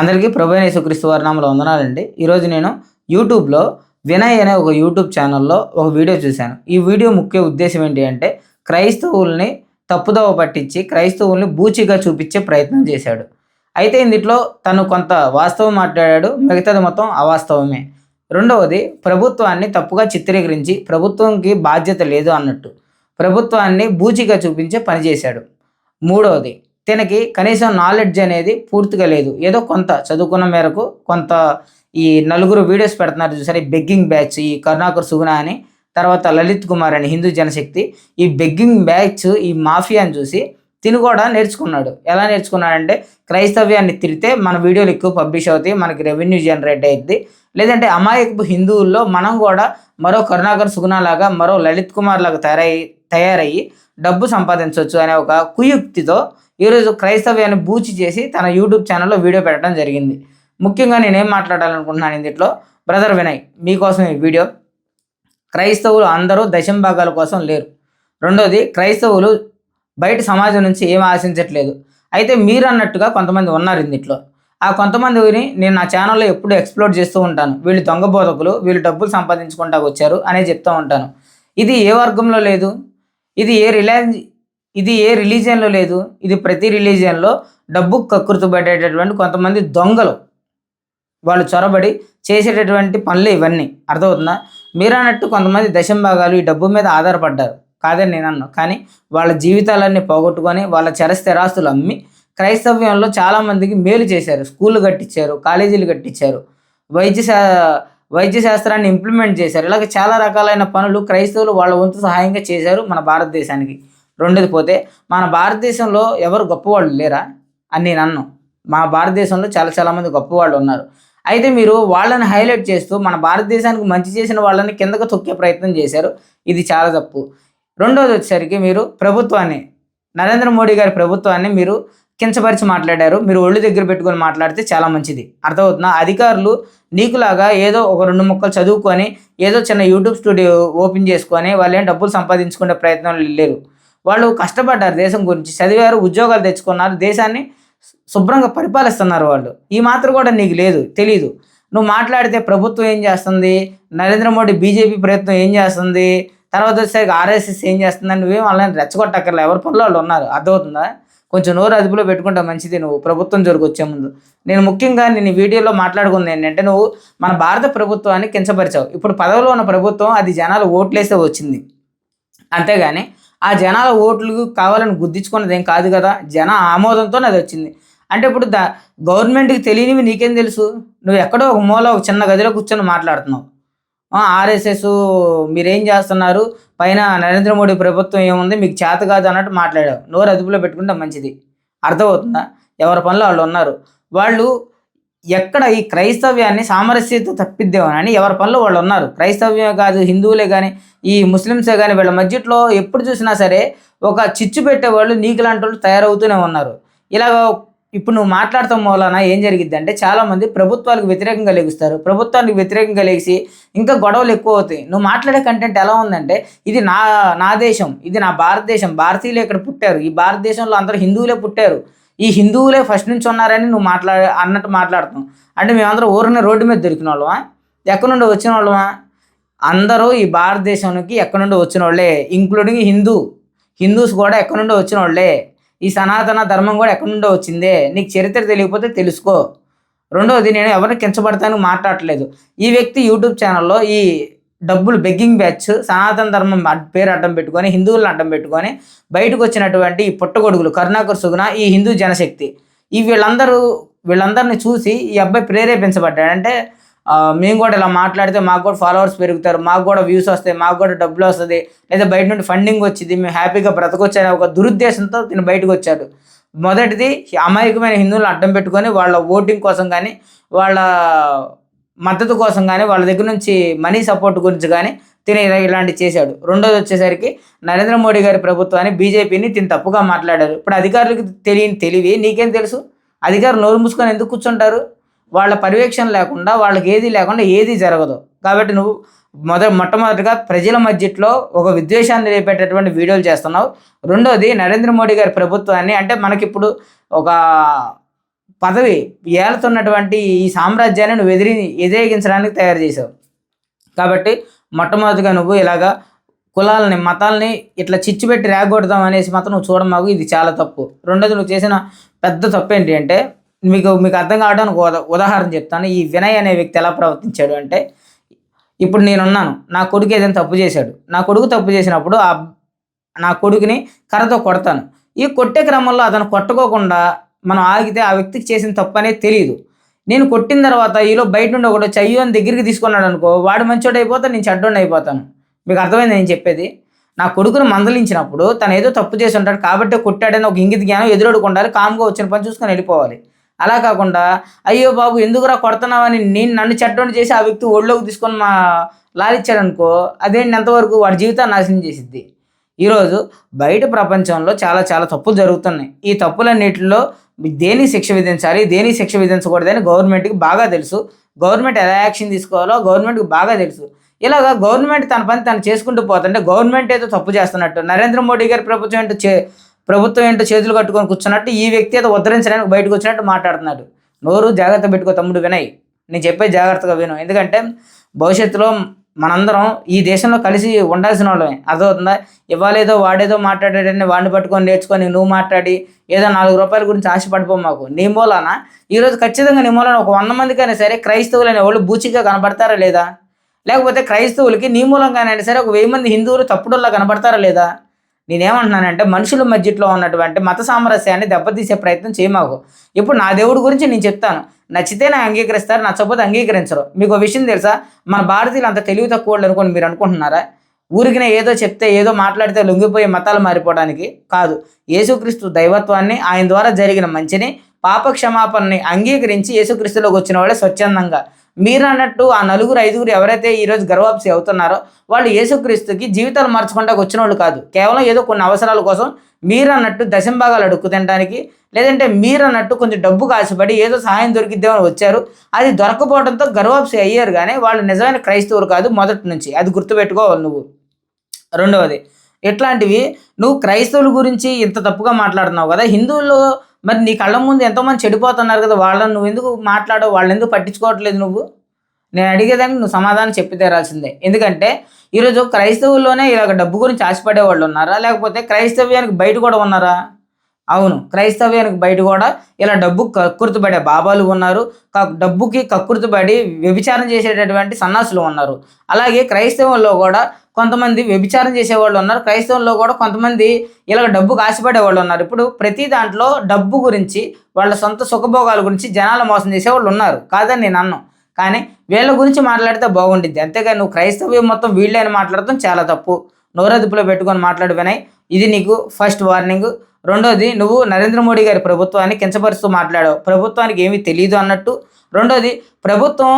అందరికీ ప్రభు యేసుక్రీస్తు వర్ణంలో నామలో వందనాలండి. ఈరోజు నేను యూట్యూబ్లో వినయ్ అనే ఒక యూట్యూబ్ ఛానల్లో ఒక వీడియో చూశాను. ఈ వీడియో ముఖ్య ఉద్దేశం ఏంటి అంటే క్రైస్తవుల్ని తప్పుదోవ పట్టించి క్రైస్తవుల్ని బూచిగా చూపించే ప్రయత్నం చేశాడు. అయితే ఇందులో తను కొంత వాస్తవం మాట్లాడాడు మిగతాది మొత్తం అవాస్తవమే. రెండవది ప్రభుత్వాన్ని తప్పుగా చిత్రీకరించి ప్రభుత్వంకి బాధ్యత లేదు అన్నట్టు. ప్రభుత్వాన్ని బూచిగా చూపించే పని చేశాడు. మూడవది తనకి కనీసం నాలెడ్జ్ అనేది పూర్తిగా లేదు. ఏదో కొంత చదువుకున్న మేరకు కొంత ఈ నలుగురు వీడియోస్ పెడుతున్నారు చూసారు? ఈ బెగ్గింగ్ బ్యాచ్ ఈ కరుణాకర్ సుగుణ అని తర్వాత లలిత్ కుమార్ అని హిందూ జనశక్తి. ఈ బెగ్గింగ్ బ్యాచ్ ఈ మాఫియాని చూసి తిను కూడా నేర్చుకున్నాడు. ఎలా నేర్చుకున్నాడంటే క్రైస్తవ్యాన్ని తిరిగితే మన వీడియోలు ఎక్కువ పబ్లిష్ అవుతాయి మనకి రెవెన్యూ జనరేట్ అయ్యింది లేదంటే అమాయకపు హిందువుల్లో మనం కూడా మరో కరుణాకర్ సుగుణ లాగా మరో లలిత్ కుమార్ లాగా తయారయ్యి తయారయ్యి డబ్బు సంపాదించవచ్చు అనే ఒక కుయుక్తితో ఈరోజు క్రైస్తవ్యాన్ని బూచి చేసి తన యూట్యూబ్ ఛానల్లో వీడియో పెట్టడం జరిగింది. ముఖ్యంగా నేనేం మాట్లాడాలనుకుంటున్నాను ఇందులో? బ్రదర్ వినయ్ మీకోసం ఈ వీడియో. క్రైస్తవులు అందరూ దశంభాగాల కోసం లేరు. రెండోది క్రైస్తవులు బయట సమాజం నుంచి ఏం ఆశించట్లేదు. అయితే మీరు అన్నట్టుగా కొంతమంది ఉన్నారు ఇందులో ఆ కొంతమందిని నేను నా ఛానల్లో ఎప్పుడు ఎక్స్ప్లోర్ చేస్తూ ఉంటాను. వీళ్ళు దొంగ బోధకులు వీళ్ళు డబ్బులు సంపాదించుకుంటా వచ్చారు అనే చెప్తూ ఉంటాను. ఇది ఏ వర్గంలో లేదు. ఇది ఏ రిలయన్స్ ఇది ఏ రిలీజియన్లో లేదు ఇది ప్రతి రిలీజియన్లో డబ్బు కక్కుర్తుపడేటటువంటి కొంతమంది దొంగలు. వాళ్ళు చొరబడి చేసేటటువంటి పనులు ఇవన్నీ. అర్థమవుతుందా? మీరు అన్నట్టు కొంతమంది దశంభాగాలు ఈ డబ్బు మీద ఆధారపడ్డారు. కాదని నేను అన్నా. కానీ వాళ్ళ జీవితాలన్నీ పోగొట్టుకొని వాళ్ళ చరస్థిరాస్తులు అమ్మి క్రైస్తవ్యంలో చాలామందికి మేలు చేశారు. స్కూళ్ళు కట్టించారు కాలేజీలు కట్టించారు వైద్య వైద్య శాస్త్రాన్ని ఇంప్లిమెంట్ చేశారు. ఇలాగ చాలా రకాలైన పనులు క్రైస్తవులు వాళ్ళ వంతు సహాయంగా చేశారు మన భారతదేశానికి. రెండోది పోతే మన భారతదేశంలో ఎవరు గొప్పవాళ్ళు లేరా అని నేను అన్ను. మా భారతదేశంలో చాలా చాలామంది గొప్పవాళ్ళు ఉన్నారు. అయితే మీరు వాళ్ళని హైలైట్ చేస్తూ మన భారతదేశానికి మంచి చేసిన వాళ్ళని కిందకు తొక్కే ప్రయత్నం చేశారు. ఇది చాలా తప్పు. రెండోది వచ్చేసరికి మీరు ప్రభుత్వాన్ని నరేంద్ర మోడీ గారి ప్రభుత్వాన్ని మీరు కించపరిచి మాట్లాడారు. మీరు ఒళ్ళు దగ్గర పెట్టుకొని మాట్లాడితే చాలా మంచిది. అర్థమవుతుందా? అధికారులు నీకులాగా ఏదో ఒక రెండు ముక్కలు చదువుకొని ఏదో చిన్న యూట్యూబ్ స్టూడియో ఓపెన్ చేసుకొని వాళ్ళేం డబ్బులు సంపాదించుకునే ప్రయత్నం లేరు వాళ్ళు కష్టపడ్డారు దేశం గురించి చదివారు ఉద్యోగాలు తెచ్చుకున్నారు దేశాన్ని శుభ్రంగా పరిపాలిస్తున్నారు వాళ్ళు. ఈ మాత్రం కూడా నీకు లేదు తెలీదు. నువ్వు మాట్లాడితే ప్రభుత్వం ఏం చేస్తుంది? నరేంద్ర మోడీ బీజేపీ ప్రయత్నం ఏం చేస్తుంది? తర్వాత వచ్చేసరికి ఆర్ఎస్ఎస్ ఏం చేస్తుందని నువ్వేం వాళ్ళని రెచ్చగొట్టక్కర్లే. ఎవరి పనులు వాళ్ళు ఉన్నారు. అర్థమవుతుందా? కొంచెం నోరు అదుపులో పెట్టుకుంటే మంచిది. నువ్వు ప్రభుత్వం జోలికి వచ్చే ముందు. నేను ముఖ్యంగా నేను ఈ వీడియోలో మాట్లాడుకుంది ఏంటంటే నువ్వు మన భారత ప్రభుత్వాన్ని కించపరిచావు. ఇప్పుడు పదవిలో ఉన్న ప్రభుత్వం అది జనాలు ఓట్లేస్తే వచ్చింది. అంతేగాని ఆ జనాల ఓట్లు కావాలని గుద్దించుకున్నది ఏం కాదు కదా. జన ఆమోదంతో అది వచ్చింది. అంటే ఇప్పుడు ద గవర్నమెంట్కి తెలియనివి నీకేం తెలుసు? నువ్వు ఎక్కడో ఒక మూల ఒక చిన్న గదిలో కూర్చొని మాట్లాడుతున్నావు. ఆర్ఎస్ఎస్ మీరేం చేస్తున్నారు? పైన నరేంద్ర మోడీ ప్రభుత్వం ఏముంది? మీకు చేత కాదు అన్నట్టు మాట్లాడావు. నోరు అదుపులో పెట్టుకుంటే మంచిది. అర్థమవుతుందా? ఎవరి పనులు వాళ్ళు ఉన్నారు. వాళ్ళు ఎక్కడ ఈ క్రైస్తవ్యాన్ని సామరస్యత తప్పిద్దామని ఎవరి పనులు వాళ్ళు ఉన్నారు. క్రైస్తవ్యం కాదు హిందువులే కానీ ఈ ముస్లిమ్సే కానీ వీళ్ళ మధ్యలో ఎప్పుడు చూసినా సరే ఒక చిచ్చు పెట్టేవాళ్ళు నీకులాంటి వాళ్ళు తయారవుతూనే ఉన్నారు. ఇలాగ ఇప్పుడు నువ్వు మాట్లాడతాం మూలన ఏం జరిగిద్ది అంటే చాలామంది ప్రభుత్వాలకు వ్యతిరేకంగా లెగుస్తారు. ప్రభుత్వానికి వ్యతిరేకంగా లేచి ఇంకా గొడవలు ఎక్కువ అవుతాయి నువ్వు మాట్లాడే కంటెంట్ ఎలా ఉందంటే ఇది నా నా దేశం ఇది నా భారతదేశం. భారతీయులు ఇక్కడ పుట్టారు. ఈ భారతదేశంలో అందరూ హిందువులే పుట్టారు. ఈ హిందువులే ఫస్ట్ నుంచి ఉన్నారని నువ్వు మాట్లా అన్నట్టు మాట్లాడుతున్నావు. అంటే మేమందరం ఊరిని రోడ్డు మీద దొరికిన వాళ్ళమా ఎక్కడి నుండి వచ్చిన వాళ్ళమా అందరూ ఈ భారతదేశానికి ఎక్కడి నుండి వచ్చిన వాళ్ళే ఇంక్లూడింగ్ హిందూ. హిందూస్ కూడా ఎక్కడి నుండి వచ్చిన వాళ్ళే ఈ సనాతన ధర్మం కూడా ఎక్కడి నుండో వచ్చిందే. నీకు చరిత్ర తెలియకపోతే తెలుసుకో. రెండవది నేను ఎవరిని కించబడతాను మాట్లాడట్లేదు. ఈ వ్యక్తి యూట్యూబ్ ఛానల్లో ఈ డబ్బులు బెగ్గింగ్ బ్యాచ్ సనాతన ధర్మం పేరు అడ్డం పెట్టుకొని హిందువులను అడ్డం పెట్టుకొని బయటకు వచ్చినటువంటి ఈ పుట్టగొడుగులు కరుణాకర్ సుగుణ ఈ హిందూ జనశక్తి ఈ వీళ్ళందరూ వీళ్ళందరిని చూసి ఈ అబ్బాయి ప్రేరేపించబడ్డాడు. అంటే మేము కూడా ఇలా మాట్లాడితే మాకు కూడా ఫాలోవర్స్ పెరుగుతారు మాకు కూడా వ్యూస్ వస్తాయి మాకు కూడా డబ్బులు వస్తుంది లేదా బయట నుండి ఫండింగ్ వచ్చింది మేము హ్యాపీగా బ్రతకొచ్చు అనే ఒక దురుద్దేశంతో దీన్ని బయటకు వచ్చాడు మొదటిది అమాయకమైన హిందువులను అడ్డం పెట్టుకొని వాళ్ళ ఓటింగ్ కోసం కానీ వాళ్ళ మద్దతు కోసం కానీ వాళ్ళ దగ్గర నుంచి మనీ సపోర్ట్ గురించి కానీ తిని ఇలాంటి ఇలాంటివి చేశాడు. రెండోది వచ్చేసరికి నరేంద్ర మోడీ గారి ప్రభుత్వాన్ని బీజేపీని తిని తప్పుగా మాట్లాడారు. ఇప్పుడు అధికారులకు తెలియని తెలివి నీకేం తెలుసు? అధికారులు నోరు మూసుకొని ఎందుకు కూర్చుంటారు? వాళ్ళ పర్యవేక్షణ లేకుండా వాళ్ళకి ఏది లేకుండా ఏది జరగదు. కాబట్టి నువ్వు మొద మొట్టమొదటిగా ప్రజల మధ్యలో ఒక విద్వేషాన్ని రేపేటటువంటి వీడియోలు చేస్తున్నావు. రెండోది నరేంద్ర మోడీ గారి ప్రభుత్వాన్ని అంటే మనకిప్పుడు ఒక పదవి ఏలుతున్నటువంటి ఈ సామ్రాజ్యాన్ని నువ్వు ఎదిరి వ్యతిరేకించడానికి తయారు చేసావు కాబట్టి మొట్టమొదటిగా నువ్వు ఇలాగా కులాలని మతాలని ఇట్లా చిచ్చు పెట్టి రేగొడదాం అనేసి మాత్రం నువ్వు చూడమాకు. ఇది చాలా తప్పు. రెండోది నువ్వు చేసిన పెద్ద తప్పు ఏంటి అంటే మీకు మీకు అర్థం కావడానికి ఉదా ఉదాహరణ చెప్తాను. ఈ వినయ్ అనే వ్యక్తి ఎలా ప్రవర్తించాడు అంటే ఇప్పుడు నేనున్నాను. నా కొడుకు ఏదైనా తప్పు చేశాడు. నా కొడుకు తప్పు చేసినప్పుడు ఆ నా కొడుకుని కర్రతో కొడతాను. ఈ కొట్టే క్రమంలో అతను కొట్టుకోకుండా మనం ఆగితే ఆ వ్యక్తికి చేసిన తప్పు అనేది తెలియదు నేను కొట్టిన తర్వాత ఈలో బయట నుండి ఒకటి చెయ్యి అని దగ్గరికి తీసుకున్నాడు అనుకో వాడు మంచోడు అయిపోతాను నేను చెడ్డోడు అయిపోతాను. మీకు అర్థమైంది నేను చెప్పేది? నా కొడుకును మందలించినప్పుడు తను ఏదో తప్పు చేసి ఉంటాడు కాబట్టి కొట్టాడని ఒక ఇంగిత జ్ఞానం ఎదురొడుకు ఉండాలి కామ్గా వచ్చిన పని చూసుకొని వెళ్ళిపోవాలి. అలా కాకుండా అయ్యో బాబు ఎందుకురా కొడుతున్నావని నేను నన్ను చెడ్డోని చేసి ఆ వ్యక్తి ఒళ్ళోకి తీసుకొని మా లాలిచ్చాడనుకో అదేంటి ఎంతవరకు వాడి జీవితాన్ని నాశనం చేసిద్ది? ఈరోజు బయట ప్రపంచంలో చాలా చాలా తప్పులు జరుగుతున్నాయి. ఈ తప్పులన్నిటిలో దేని శిక్ష విధించాలి దేని శిక్ష విధించకూడదని గవర్నమెంట్కి బాగా తెలుసు. గవర్నమెంట్ ఎలా యాక్షన్ తీసుకోవాలో గవర్నమెంట్కి బాగా తెలుసు. ఇలాగ గవర్నమెంట్ తన పని తను చేసుకుంటూ పోతుంటే గవర్నమెంట్ ఏదో తప్పు చేస్తున్నట్టు నరేంద్ర మోడీ గారి ప్రభుత్వం ఏంటో చే ప్రభుత్వం ఏంటో చేతులు కట్టుకొని కూర్చున్నట్టు ఈ వ్యక్తి ఏదో ఉద్ధరించడానికి బయటకు వచ్చినట్టు మాట్లాడుతున్నాడు. నోరు జాగ్రత్త పెట్టుకో తమ్ముడు వినయ్. నేను చెప్పే జాగ్రత్తగా విను. ఎందుకంటే భవిష్యత్తులో మనందరం ఈ దేశంలో కలిసి ఉండాల్సిన వాళ్ళమే. అర్థమవుతుందా? ఇవ్వాలేదో వాడేదో మాట్లాడాడని వాడిని పట్టుకొని నేర్చుకొని నువ్వు మాట్లాడి ఏదో నాలుగు రూపాయల గురించి ఆశపడిపో మాకు. నీ మూలాన? ఈరోజు ఖచ్చితంగా నీ మూలాన ఒక వంద మందికైనా సరే క్రైస్తవులు అనే వాళ్ళు బూచిగా కనబడతారా లేదా? లేకపోతే క్రైస్తవులకి నీ మూలంగానైనా సరే ఒక వెయ్యి మంది హిందువులు తప్పుడుల్లా కనబడతారా లేదా? నేనేమంటున్నానంటే మనుషుల మధ్యలో ఉన్నటువంటి మత సామరస్యాన్ని దెబ్బతీసే ప్రయత్నం చేయమాకు. ఇప్పుడు నా దేవుడి గురించి నేను చెప్తాను. నచ్చితే నా అంగీకరిస్తారు నచ్చకపోతే అంగీకరించరు. మీకు ఒక విషయం తెలుసా? మన భారతీయులు అంత తెలివి తక్కువ అనుకోండి అనుకోని మీరు అనుకుంటున్నారా? ఊరికిన ఏదో చెప్తే ఏదో మాట్లాడితే లొంగిపోయే మతాలు మారిపోవడానికి కాదు. యేసుక్రీస్తు దైవత్వాన్ని ఆయన ద్వారా జరిగిన మంచిని పాప క్షమాపణని అంగీకరించి యేసుక్రీస్తులోకి వచ్చిన వాళ్ళే స్వచ్ఛందంగా. మీరు అన్నట్టు ఆ నలుగురు ఐదుగురు ఎవరైతే ఈరోజు గర్వాప్సి అవుతున్నారో వాళ్ళు యేసుక్రీస్తుకి జీవితాలు మార్చకుండా వచ్చిన వాళ్ళు కాదు. కేవలం ఏదో కొన్ని అవసరాల కోసం మీరు అన్నట్టు దశంభాగాలు అడుక్కు తినడానికి లేదంటే మీరు అన్నట్టు కొంచెం డబ్బు కాసిపడి ఏదో సహాయం దొరికిద్దామని వచ్చారు. అది దొరకపోవడంతో గర్వాప్సి అయ్యారు కానీ వాళ్ళు నిజమైన క్రైస్తవులు కాదు మొదటి నుంచి. అది గుర్తుపెట్టుకోవాలి నువ్వు. రెండవది ఇట్లాంటివి నువ్వు క్రైస్తవుల గురించి ఇంత తప్పుగా మాట్లాడుతున్నావు కదా. హిందువుల్లో మరి నీ కళ్ళ ముందు ఎంతోమంది చెడిపోతున్నారు కదా వాళ్ళని నువ్వు ఎందుకు మాట్లాడవు వాళ్ళని ఎందుకు పట్టించుకోవట్లేదు నువ్వు? నేను అడిగేదానికి నువ్వు సమాధానం చెప్పి తీరాల్సిందే. ఎందుకంటే ఈరోజు క్రైస్తవుల్లోనే ఇలాగ డబ్బు గురించి ఆశపడే వాళ్ళు ఉన్నారా? లేకపోతే క్రైస్తవ్యానికి బయట కూడా ఉన్నారా? అవును. క్రైస్తవ్యానికి బయట కూడా ఇలా డబ్బు కక్కుర్తిపడే బాబాలు ఉన్నారు. క- డబ్బుకి కక్కుర్తిపడి వ్యభిచారం చేసేటటువంటి సన్నాసులు ఉన్నారు. అలాగే క్రైస్తవంలో కూడా కొంతమంది వ్యభిచారం చేసేవాళ్ళు ఉన్నారు. క్రైస్తవంలో కూడా కొంతమంది ఇలా డబ్బుకు ఆశపడే వాళ్ళు ఉన్నారు. ఇప్పుడు ప్రతి దాంట్లో డబ్బు గురించి వాళ్ళ సొంత సుఖభోగాల గురించి జనాలు మోసం చేసేవాళ్ళు ఉన్నారు. కాదని నేను అన్నాను కానీ వీళ్ళ గురించి మాట్లాడితే బాగుండిద్ది. అంతేగాని నువ్వు క్రైస్తవ్యం మొత్తం వీళ్ళే అని మాట్లాడటం చాలా తప్పు. నోరదుపులో పెట్టుకొని మాట్లాడు వినయ్. ఇది నీకు ఫస్ట్ వార్నింగ్. రెండోది నువ్వు నరేంద్ర మోడీ గారి ప్రభుత్వాన్ని కించపరుస్తూ మాట్లాడావు. ప్రభుత్వానికి ఏమీ తెలియదు అన్నట్టు. రెండోది ప్రభుత్వం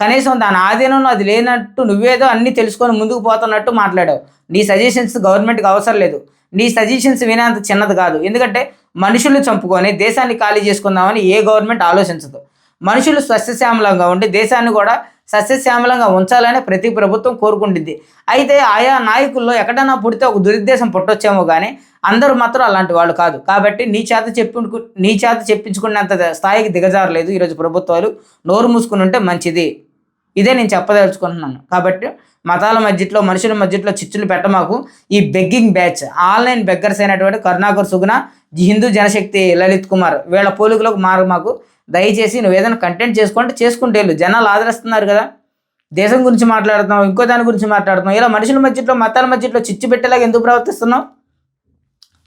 కనీసం దాని ఆధీనంలో అది లేనట్టు నువ్వేదో అన్నీ తెలుసుకొని ముందుకు పోతున్నట్టు మాట్లాడావు. నీ సజెషన్స్ గవర్నమెంట్కి అవసరం లేదు. నీ సజెషన్స్ వినేంత చిన్నది కాదు. ఎందుకంటే మనుషులు చంపుకొని దేశాన్ని ఖాళీ చేసుకుందామని ఏ గవర్నమెంట్ ఆలోచించదు. మనుషులు స్వస్థశ్యామలంగా ఉండి దేశాన్ని కూడా సస్యశ్యామలంగా ఉంచాలని ప్రతి ప్రభుత్వం కోరుకుంటుంది. అయితే ఆయా నాయకుల్లో ఎక్కడైనా పుడితే ఒక దురుద్దేశం పుట్టొచ్చేమో కానీ అందరూ మాత్రం అలాంటి వాళ్ళు కాదు. కాబట్టి నీ చేత చెప్పు నీ చేత చెప్పించుకున్నంత స్థాయికి దిగజారలేదు ఈరోజు ప్రభుత్వాలు. నోరు మూసుకుని ఉంటే మంచిది. ఇదే నేను చెప్పదలుచుకుంటున్నాను. కాబట్టి మతాల మధ్యలో మనుషుల మధ్యలో చిచ్చులు పెట్టమాకు. ఈ బెగ్గింగ్ బ్యాచ్ ఆన్లైన్ బెగ్గర్స్ అయినటువంటి కరుణాకర్ సుగుణ హిందూ జనశక్తి లలిత్ కుమార్ వీళ్ళ పోలికలకు మారు మాకు దయచేసి నువ్వు ఏదైనా కంటెంట్ చేసుకుంటే చేసుకుంటే వెళ్ళు. జనాలు ఆదరిస్తున్నారు కదా. దేశం గురించి మాట్లాడుతున్నావు ఇంకో దాని గురించి మాట్లాడుతున్నావు. ఇలా మనుషుల మధ్యలో మతాల మధ్యలో చిచ్చు పెట్టేలాగా ఎందుకు ప్రవర్తిస్తున్నావు?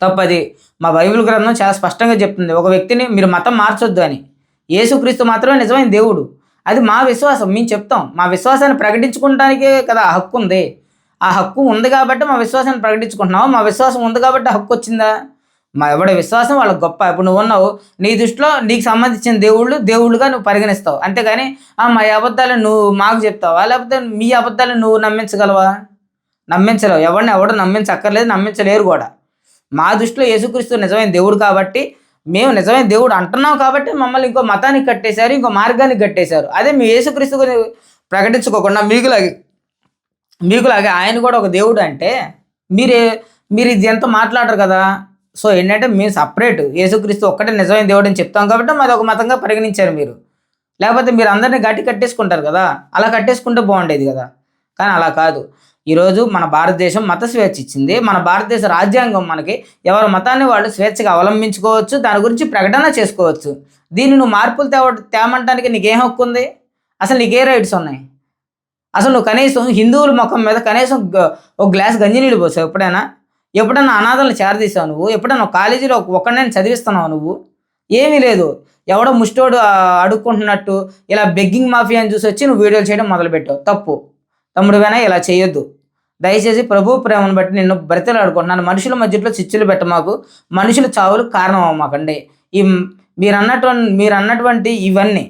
తప్పది. మా బైబిల్ గ్రంథం చాలా స్పష్టంగా చెప్తుంది. ఒక వ్యక్తిని మీరు మతం మార్చొద్దు అని. యేసుక్రీస్తు మాత్రమే నిజమైన దేవుడు. అది మా విశ్వాసం. మేము చెప్తాం. మా విశ్వాసాన్ని ప్రకటించుకోవడానికే కదా ఆ హక్కు ఉంది. ఆ హక్కు ఉంది కాబట్టి మా విశ్వాసాన్ని ప్రకటించుకుంటున్నాం మా విశ్వాసం ఉంది కాబట్టి ఆ హక్కు వచ్చిందా? మా ఎవడ విశ్వాసం వాళ్ళకి గొప్ప. ఇప్పుడు నువ్వు ఉన్నావు నీ దృష్టిలో నీకు సంబంధించిన దేవుళ్ళు దేవుళ్ళుగా నువ్వు పరిగణిస్తావు. అంతేగాని "ఆ, మా అబద్ధాలు నువ్వు మాకు చెప్తావా? లేకపోతే మీ అబద్ధాలు నువ్వు నమ్మించగలవా? నమ్మించలేవు. ఎవరిని ఎవడు నమ్మించక్కర్లేదు నమ్మించలేరు కూడా. మా దృష్టిలో యేసుక్రీస్తు నిజమైన దేవుడు కాబట్టి మేము నిజమైన దేవుడు అంటున్నాం కాబట్టి మమ్మల్ని ఇంకో మతానికి కట్టేశారు ఇంకో మార్గానికి కట్టేశారు. అదే మీ యేసుక్రీస్తు ప్రకటించుకోకుండా మీకులాగే మీకులాగే ఆయన కూడా ఒక దేవుడు అంటే మీరే మీరు ఇది ఎంత మాట్లాడరు కదా? సో ఏంటంటే మేము సపరేట్ యేసుక్రీస్తు ఒక్కటే నిజమైన దేవుడు అని చెప్తాం కాబట్టి మాది ఒక మతంగా పరిగణించారు మీరు. లేకపోతే మీరు అందరినీ గట్టి కట్టేసుకుంటారు కదా? అలా కట్టేసుకుంటే బాగుండేది కదా? కానీ అలా కాదు. ఈరోజు మన భారతదేశం మత స్వేచ్ఛ ఇచ్చింది. మన భారతదేశ రాజ్యాంగం మనకి ఎవరి మతాన్ని వాళ్ళు స్వేచ్ఛగా అవలంబించుకోవచ్చు దాని గురించి ప్రకటన చేసుకోవచ్చు. దీన్ని నువ్వు మార్పులు తేవ తేమంటానికి నీకేం హక్కు ఉంది? అసలు నీకే రైట్స్ ఉన్నాయి? అసలు నువ్వు కనీసం హిందువుల ముఖం మీద కనీసం ఒక గ్లాస్ గంజి నీళ్ళు పోసావు ఎప్పుడైనా? ఎప్పుడన్నా అనాథలను చేరదీసావు నువ్వు? ఎప్పుడన్నా కాలేజీలో ఒక్కడైనా చదివిస్తున్నావు నువ్వు? ఏమీ లేదు. ఎవడో ముష్టోడు అడుక్కుంటున్నట్టు ఇలా బెగ్గింగ్ మాఫియా అని చూసి వచ్చి నువ్వు వీడియోలు చేయడం మొదలుపెట్టావు. తప్పు. తమ్ముడు వేనా ఇలా చేయొద్దు. దయచేసి ప్రభు ప్రేమను బట్టి నిన్ను బ్రతిలు ఆడుకుంటున్నాను మనుషుల మధ్యలో చిచ్చులు పెట్ట మాకు మనుషుల చావులు కారణం అవ్వమాకండి ఈ మీరు అన్నటువంటి మీరు అన్నటువంటి ఇవన్నీ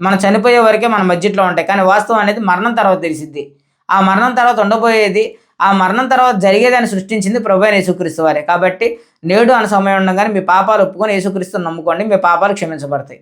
మనం చనిపోయే వరకే మన మధ్యలో ఉంటాయి. కానీ వాస్తవం అనేది మరణం తర్వాత తెలిసిద్ది. ఆ మరణం తర్వాత ఉండబోయేది ఆ మరణం తర్వాత జరిగేదాన్ని సృష్టించింది ప్రభు అయిన యేసుక్రీస్తు వారే. కాబట్టి నేడు అనే సమయం ఉండగానే మీ పాపాలు ఒప్పుకొని యేసుక్రీస్తుని నమ్ముకోండి మీ పాపాలు క్షమించబడతాయి.